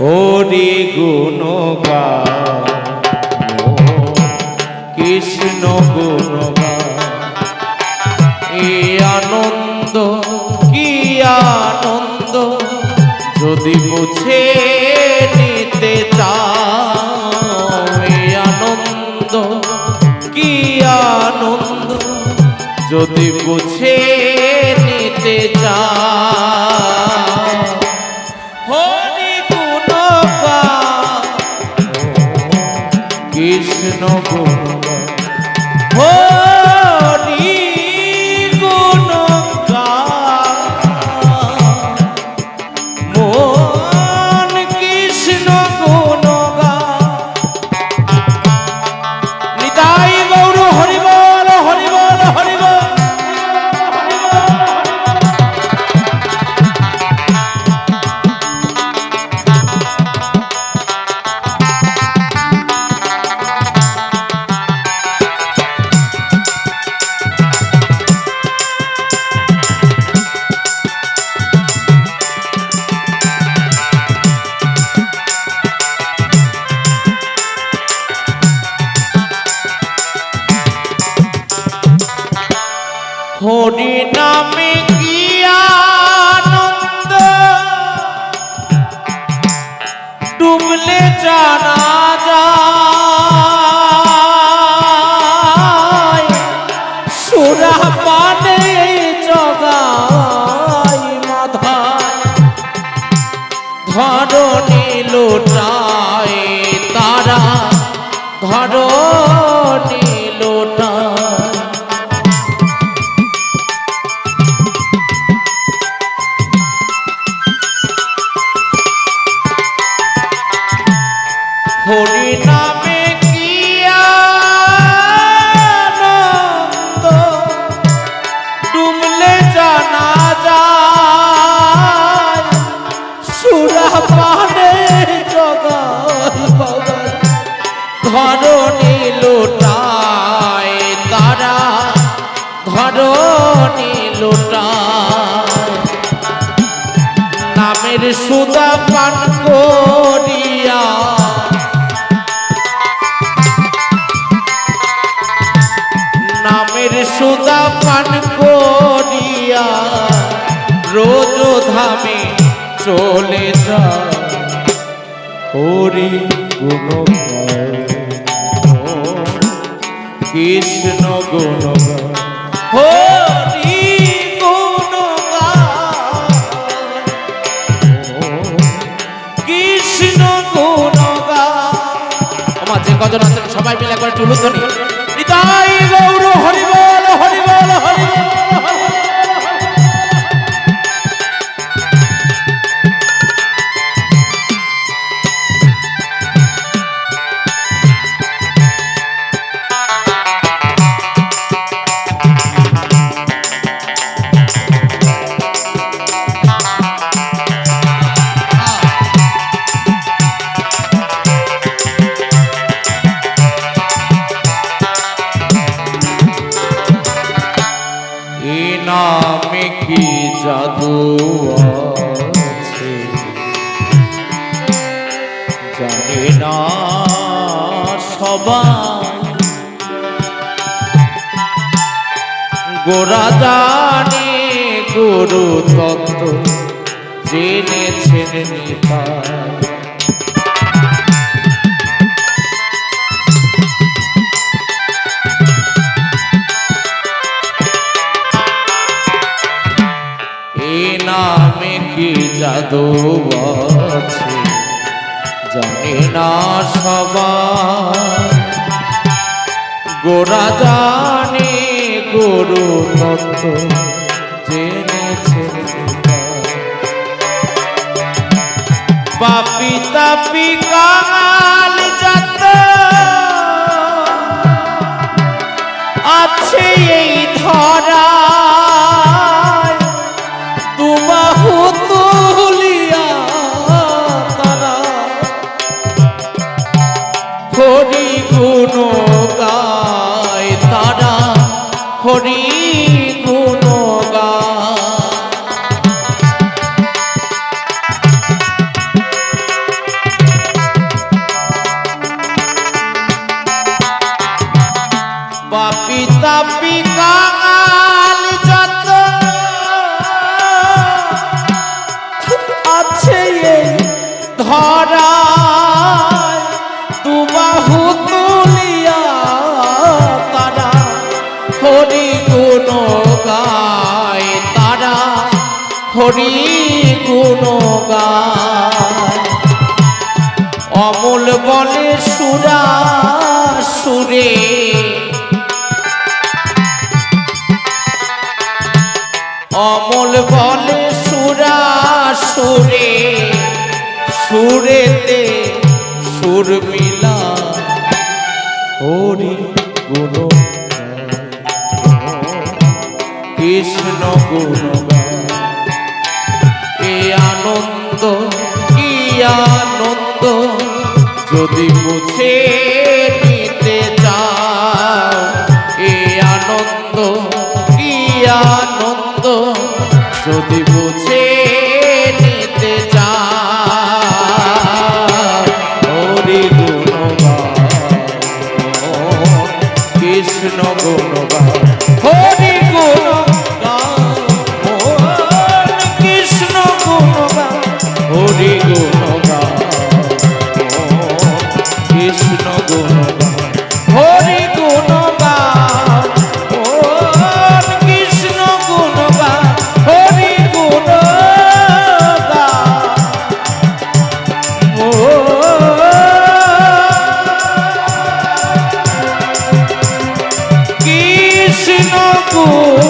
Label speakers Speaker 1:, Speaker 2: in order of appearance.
Speaker 1: হরি গুণ কৃষ্ণ গুণ এ আনন্দ, কি আনন্দ, যদি বুঝে নিতে চাও আনন্দ, কি আনন্দ, যদি বুঝে নিতে চাও। কৃষ্ণ গো হরি লোটায় তারা লোটায়। হরি নামে ডুবলে জানা যায়। সুরা সুদা পান করিয়া নামের সুদা পান করিয়া রোজ ধামে চলে যা হরি গুণ কৃষ্ণ গুণ। হরি আমার যে কজন আছেন সবাই মিলে একবার টুলুধ্বনি নিতাই গৌর হরিবল হরিবল হরিবল না সবাই। গোরা জানে গুরু তত্ত্ব জেনেছেন নিতাই। নামে কি জাদু আছে? জানে না সবাই গোরা জানে গুরু তত্ত্ব জেনেছে পাপি তাপি কাল যাত আছে এই করি গুণগা বাপি তাপি কাল আছে ধরা তুবাহু গুণ গায় অমল বলে সুরা সুরে। অমল বলে সুরা সুরে। সুরেতে সুর মিলা হরি গুণ কৃষ্ণ গুণ আনন্দ কি আনন্দ যদি মুছে কো